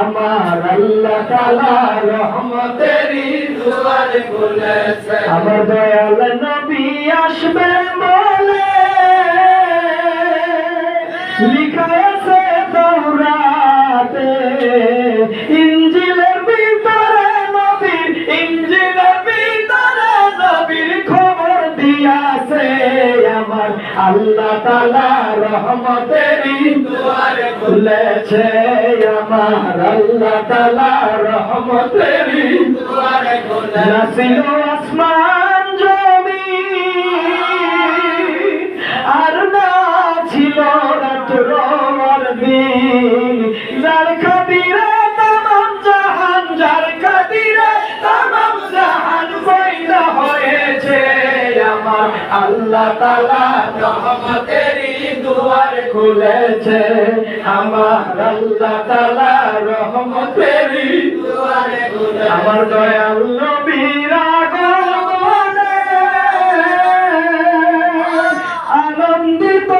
আমার আল্লাহ তালা রহমতেরি দুয়ার খুলেছে আমার দয়াল নবী আসবে আল্লাহ তালা রহমতেরি দুয়ার খুলেছে। আমার আল্লাহ তালা রহমতেরি দুয়ার খুলেছে। আসমান জমি আর না ছিল আর দিন। যার খাতিরে তামাম জাহান, যার খাতিরে তামাম আমার আল্লাহ তালা রহমতেরি দুয়ার খুলেছে। আমার আল্লাহ তালা রহমতেরি দুয়ার আমার দয়াল নবীর আনন্দিত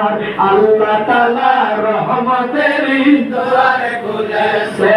আমার আল্লাহ তালা রহমতের দুয়ার খুলেছে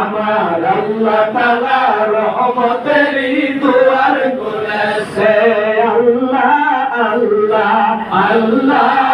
আমার আল্লাহ তালা রহমতের দুয়ার খুলেছে আল্লাহ আল্লাহ আল্লাহ।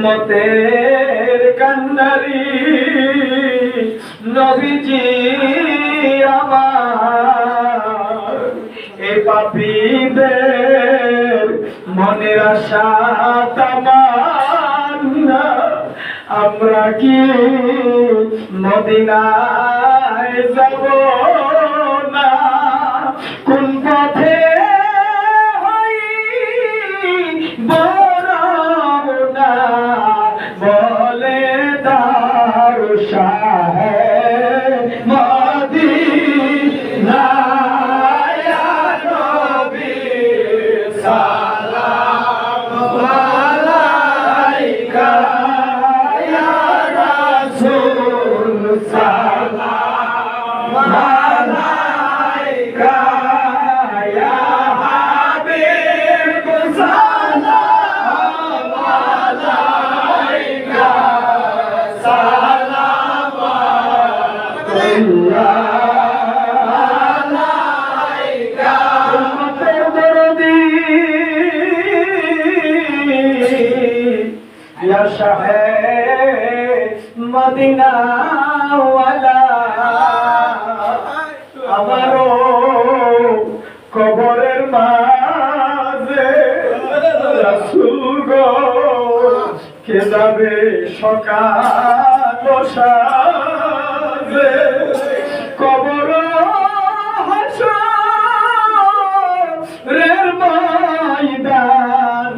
উম্মতের কান্নারি নবীজি আমার এ পাপীদের মনের আশা তামান্না আমরা কি মদিনায় যাব? শাহে আমারও কবরের মাঝে রাসূল গো সকাল কবর হাসরের ময়দান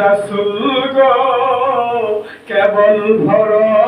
রাসূল গো। কেবল ভরসা